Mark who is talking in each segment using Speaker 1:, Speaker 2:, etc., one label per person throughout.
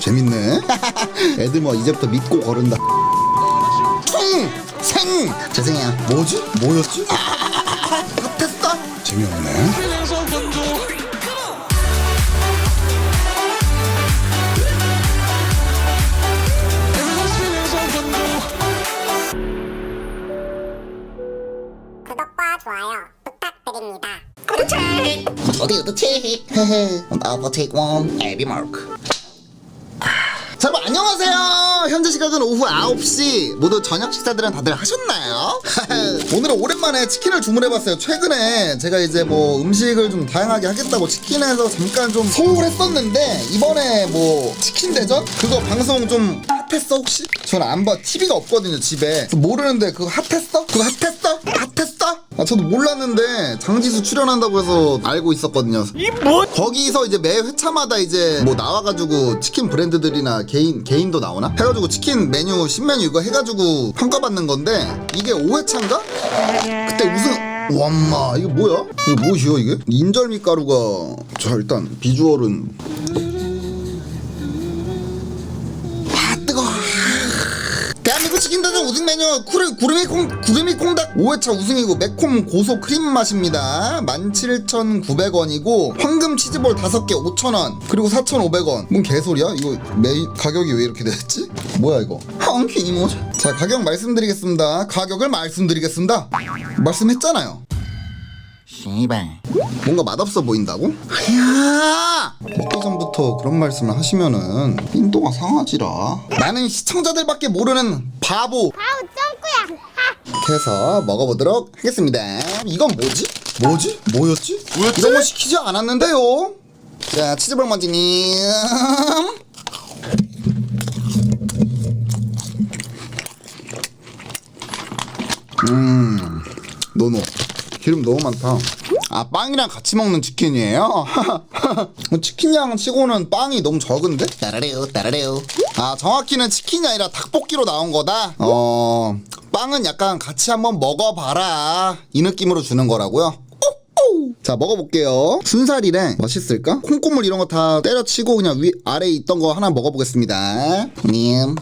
Speaker 1: 재밌네. 애들 뭐 이제부터 믿고 거른다. 생! 생! 죄송해요. 뭐지? 뭐였지? 아, 핫했어? 재미없네.
Speaker 2: 구독과 좋아요 부탁드립니다.
Speaker 1: 어디 어떻지? 헤헤. take one. 에비 마크. 자, 여러분 안녕하세요. 현재 시각은 오후 9시. 모두 저녁 식사들은 다들 하셨나요? 오늘은 오랜만에 치킨을 주문해봤어요. 최근에 제가 이제 뭐 음식을 좀 다양하게 하겠다고 치킨에서 잠깐 좀 소홀 했었는데 이번에 뭐 치킨 대전 그거 방송 좀 핫했어 혹시? 저는 안 봐. TV가 없거든요 집에. 모르는데 그거 핫했어? 그거 핫했어? 핫했어? 아, 저도 몰랐는데 장지수 출연한다고 해서 알고 있었거든요. 거기서 이제 매 회차마다 이제 뭐 나와가지고 치킨 브랜드들이나 개인 개인도 나오나? 해가지고 치킨 메뉴 신메뉴 이거 해가지고 평가받는 건데 이게 5회차인가? 그때 우승. 와마 이거 뭐야? 이거 뭐시여 이게? 인절미 가루가 자 일단 비주얼은 치킨대전 우승 메뉴 구름, 구름이 콩 구름이 콩닭 5회차 우승이고 매콤 고소 크림 맛입니다. 17,900원이고 황금 치즈볼 5개 5,000원 그리고 4,500원. 뭔 개소리야? 이거 메이 가격이 왜 이렇게 됐지? 뭐야 이거? 황키 이모 자 가격 말씀드리겠습니다. 가격을 말씀드리겠습니다. 말씀했잖아요 씨발 뭔가 맛없어 보인다고? 아야 먹기 전부터 그런 말씀을 하시면은 인도가 상하지라 나는 시청자들밖에 모르는 바보
Speaker 2: 아우 짱구야.
Speaker 1: 해서 먹어보도록 하겠습니다 이건 뭐지? 뭐지? 뭐였지? 이런 거 시키지 않았는데요 자 치즈볼 먼지님 음 노노 기름 너무 많다 아 빵이랑 같이 먹는 치킨이에요? 치킨 양 치고는 빵이 너무 적은데? 따라래요 따라래요 아 정확히는 치킨이 아니라 닭볶이로 나온 거다? 어 빵은 약간 같이 한번 먹어봐라 이 느낌으로 주는 거라고요? 자 먹어볼게요 순살이래 맛있을까? 콩고물 이런 거 다 때려치고 그냥 위 아래에 있던 거 하나 먹어보겠습니다 님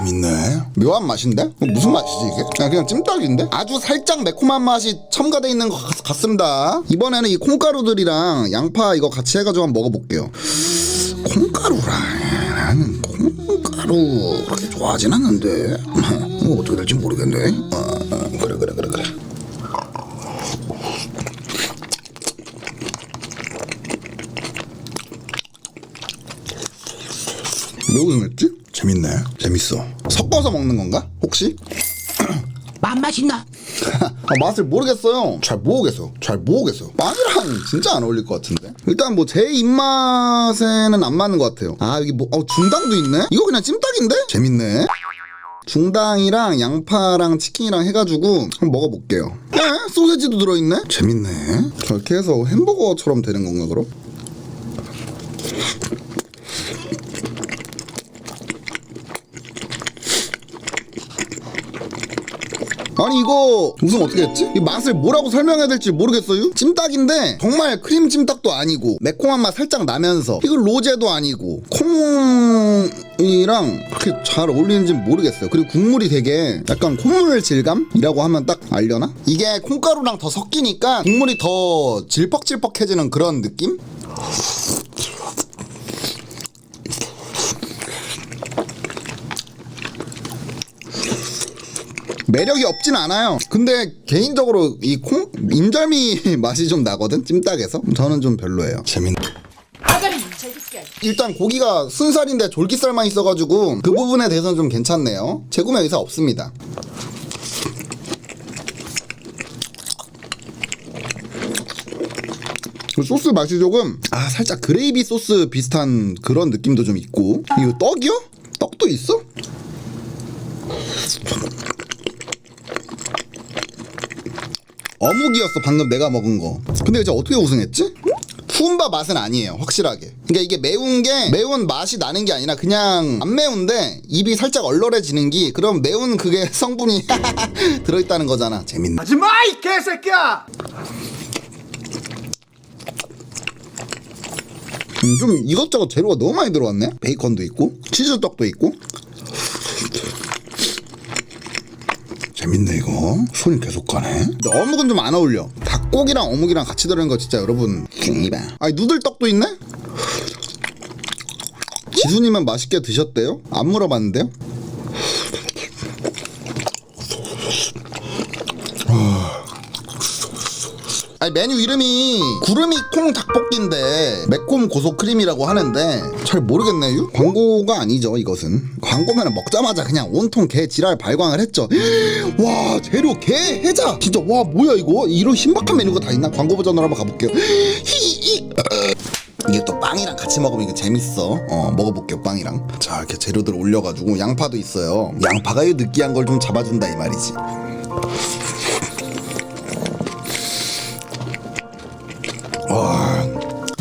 Speaker 1: 재밌네. 묘한 맛인데? 어, 무슨 맛이지 이게? 그냥, 그냥 찜닭인데? 아주 살짝 매콤한 맛이 첨가돼 있는 것 같- 같습니다. 이번에는 이 콩가루들이랑 양파 이거 같이 해가지고 한번 먹어볼게요. 콩가루라. 나는 콩가루 그렇게 좋아하진 않는데. 뭐 어떻게 될지 모르겠네. 어, 어, 그래 그래 그래 그래. 왜 웃음했지? 재밌네. 재밌어. 섞어서 먹는 건가? 혹시?
Speaker 3: 맛 맛있나?
Speaker 1: 아, 맛을 모르겠어요. 잘 모르겠어. 잘 모르겠어. 빵이랑 진짜 안 어울릴 것 같은데. 일단 뭐 제 입맛에는 안 맞는 것 같아요. 아 여기 뭐 어, 중당도 있네? 이거 그냥 찜닭인데? 재밌네. 중당이랑 양파랑 치킨이랑 해가지고 한번 먹어볼게요. 에? 소세지도 들어있네? 재밌네. 저렇게 해서 햄버거처럼 되는 건가 그럼? 아니 이거 우승 어떻게 했지? 이 맛을 뭐라고 설명해야 될지 모르겠어요 찜닭인데 정말 크림 찜닭도 아니고 매콤한 맛 살짝 나면서 이거 로제도 아니고 콩이랑 그렇게 잘 어울리는지 모르겠어요 그리고 국물이 되게 약간 콩물 질감이라고 하면 딱 알려나? 이게 콩가루랑 더 섞이니까 국물이 더 질퍽질퍽해지는 그런 느낌? 매력이 없진 않아요. 근데 개인적으로 이 콩 인절미 맛이 좀 나거든 찜닭에서 저는 좀 별로예요. 재밌. 일단 고기가 순살인데 졸깃살만 있어가지고 그 부분에 대해서는 좀 괜찮네요. 재구매 의사 없습니다. 그 소스 맛이 조금 아 살짝 그레이비 소스 비슷한 그런 느낌도 좀 있고 이거 떡이요? 떡도 있어? 어묵이었어. 방금 내가 먹은 거. 근데 이제 어떻게 우승했지? 투움바 맛은 아니에요. 확실하게. 그러니까 이게 매운 게 매운 맛이 나는 게 아니라 그냥 안 매운데 입이 살짝 얼얼해지는 게 그럼 매운 그게 성분이 들어있다는 거잖아. 재밌네.
Speaker 4: 하지마 이 개새끼야!
Speaker 1: 음, 좀 이것저것 재료가 너무 많이 들어왔네. 베이컨도 있고 치즈떡도 있고 재밌네 이거. 손이 계속 가네. 근데 어묵은 좀안 어울려. 닭고기랑 어묵이랑 같이 들어있는 거 진짜 여러분 이봐 아니 누들떡도 있네? 지수님은 맛있게 드셨대요? 안 물어봤는데요? 아니 메뉴 이름이 구름이 콩 닭볶이인데 매콤 고소 크림이라고 하는데 잘 모르겠네 요 광고가 아니죠 이것은 광고면 먹자마자 그냥 온통 개 지랄 발광을 했죠 와 재료 개 해자 진짜 와 뭐야 이거 이런 신박한 메뉴가 다 있나 광고 버전으로 한번 가볼게요 히이 이게 또 빵이랑 같이 먹으면 이게 재밌어. 어, 먹어볼게요, 빵이랑. 자, 이렇게 재료들 올려가지고 양파도 있어요. 양파가 이 느끼한 걸 좀 잡아준다, 이 말이지.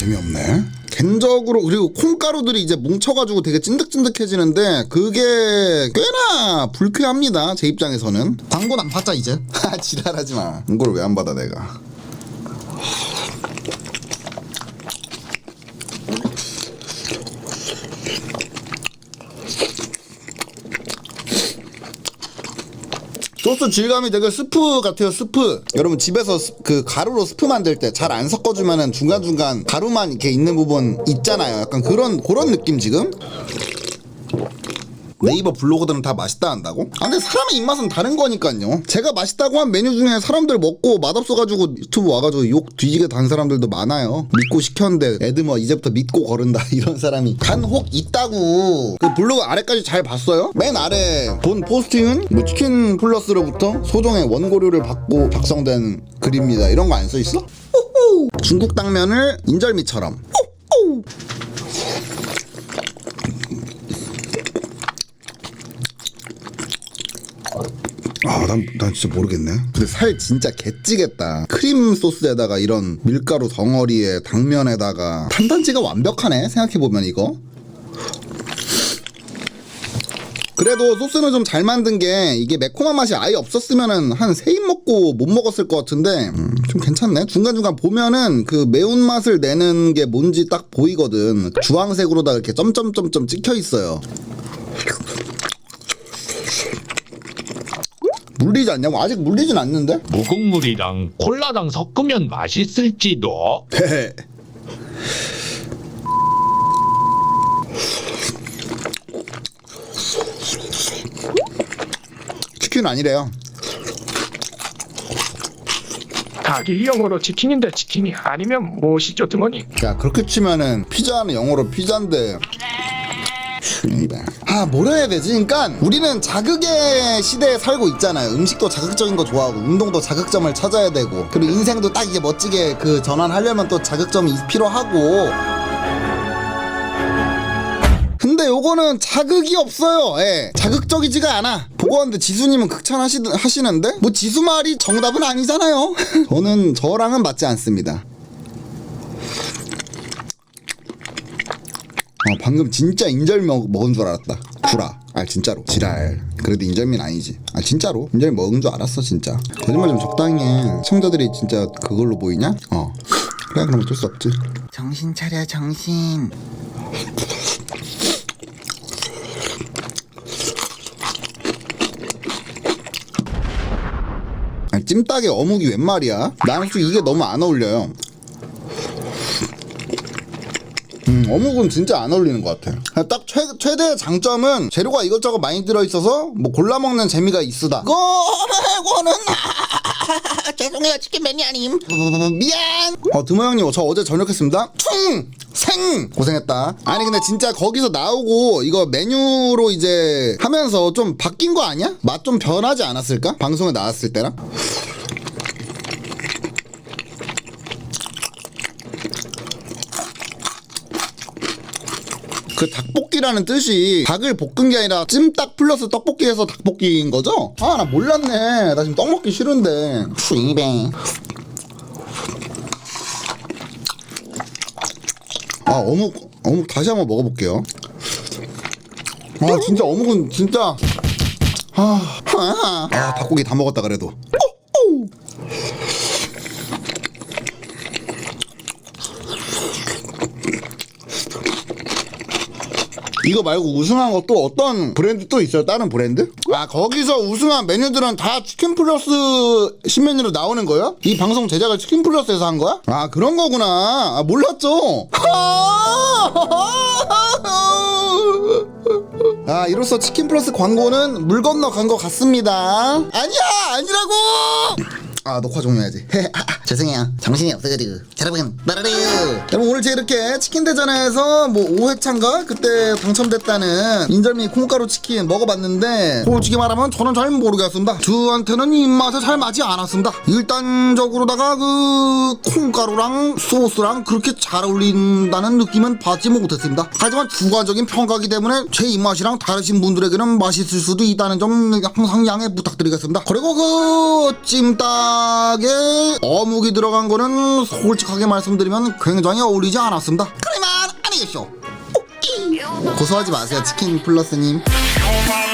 Speaker 1: 재미없네. 겐적으로 그리고 콩가루들이 이제 뭉쳐가지고 되게 찐득찐득해지는데 그게 꽤나 불쾌합니다. 제 입장에서는. 광고는 안 받자 이제? 하 지랄하지 마. 이걸 왜안 받아 내가 소스 질감이 되게 스프 같아요 스프. 여러분 집에서 스- 그 가루로 스프 만들 때 잘 안 섞어주면은 중간중간 가루만 이렇게 있는 부분 있잖아요. 약간 그런 그런 느낌 지금 네이버 블로거들은 다 맛있다 한다고? 아 근데 사람의 입맛은 다른 거니까요. 제가 맛있다고 한 메뉴 중에 사람들 먹고 맛없어가지고 유튜브 와가지고 욕 뒤지게 단 사람들도 많아요. 믿고 시켰는데 애들 뭐 이제부터 믿고 거른다 이런 사람이 간혹 있다고. 그 블로그 아래까지 잘 봤어요? 맨 아래 본 포스팅은 뭐 치킨 플러스로부터 소정의 원고료를 받고 작성된 글입니다. 이런 거 안 써있어? 중국 당면을 인절미처럼 아, 난, 난 진짜 모르겠네. 근데 살 진짜 개찌겠다. 크림 소스에다가 이런 밀가루 덩어리에 당면에다가 탄단지가 완벽하네. 생각해보면 이거. 그래도 소스는 좀 잘 만든 게 이게 매콤한 맛이 아예 없었으면은 한 세 입 먹고 못 먹었을 것 같은데 음, 좀 괜찮네. 중간중간 보면은 그 매운맛을 내는 게 뭔지 딱 보이거든. 주황색으로다 이렇게 점점점점 찍혀 있어요. 물리지 않냐고? 아직 물리진 않는데?
Speaker 5: 무국물이랑 콜라랑 섞으면 맛있을지도.
Speaker 1: 치킨 아니래요.
Speaker 6: 닭이 영어로 치킨인데 치킨이 아니면 무엇이죠 드머니
Speaker 1: 야 그렇게 치면은 피자는 영어로 피자인데 씨발. 아 뭐라 해야 되지? 그러니까 우리는 자극의 시대에 살고 있잖아요 음식도 자극적인 거 좋아하고 운동도 자극점을 찾아야 되고 그리고 인생도 딱 이게 멋지게 그 전환하려면 또 자극점이 필요하고 근데 요거는 자극이 없어요. 예. 자극적이지가 않아. 보고 왔는데 지수님은 극찬하시는데? 뭐 지수 말이 정답은 아니잖아요. 저는 저랑은 맞지 않습니다. 어, 방금 진짜 인절미 먹, 먹은 줄 알았다. 구라. 아 진짜로. 지랄. 그래도 인절미는 아니지. 아 진짜로. 인절미 먹은 줄 알았어 진짜. 거짓말 좀 적당히 해. 시청자들이 진짜 그걸로 보이냐? 어. 그래 그럼 어쩔 수 없지. 정신 차려 정신. 찜닭에 어묵이 웬 말이야? 나는 솔직히 이게 너무 안 어울려요. 음, 어묵은 진짜 안 어울리는 것 같아. 그냥 딱 최, 최대의 장점은 재료가 이것저것 많이 들어있어서 뭐 골라 먹는 재미가 있으다. 그거 말고는 죄송해요 치킨 매니아님 미안. 어 드모 형님 저 어제 저녁 했습니다. 충 생 고생했다. 아니 근데 진짜 거기서 나오고 이거 메뉴로 이제 하면서 좀 바뀐 거 아니야? 맛 좀 변하지 않았을까? 방송에 나왔을 때랑. 그 닭볶이라는 뜻이 닭을 볶은 게 아니라 찜닭 플러스 떡볶이에서 닭볶이인 거죠? 아 나 몰랐네 나 지금 떡 먹기 싫은데 푸이뱅 아 어묵 어묵 다시 한번 먹어볼게요. 아 진짜 어묵은 진짜 아, 아, 아 닭고기 다 먹었다 그래도. 이거 말고 우승한 거 또 어떤 브랜드 또 있어요? 다른 브랜드? 아 거기서 우승한 메뉴들은 다 치킨 플러스 신메뉴로 나오는 거야? 이 방송 제작을 치킨 플러스에서 한 거야? 아 그런 거구나. 아 몰랐죠. 아 이로써 치킨 플러스 광고는 물 건너 간 것 같습니다. 아니야 아니라고. 아 녹화 종료해야지. 죄송해요. 정신이 없어가지고. 자, 여러분 나라르 여러분 오늘 제가 이렇게 치킨 대전에서 뭐 5회차인가? 그때 당첨됐다는 인절미 콩가루 치킨 먹어봤는데 솔직히 말하면 저는 잘 모르겠습니다. 저한테는 입맛에 잘 맞지 않았습니다. 일단적으로다가 그 콩가루랑 소스랑 그렇게 잘 어울린다는 느낌은 받지 못했습니다. 하지만 주관적인 평가기 때문에 제 입맛이랑 다르신 분들에게는 맛있을 수도 있다는 점 항상 양해 부탁드리겠습니다. 그리고 그 찜닭 에 어묵이 들어간 거는 솔직하게 말씀드리면 굉장히 어울리지 않았습니다. 그러면 안녕히 계십시오 고소하지 마세요 치킨 플러스님.
Speaker 2: 잘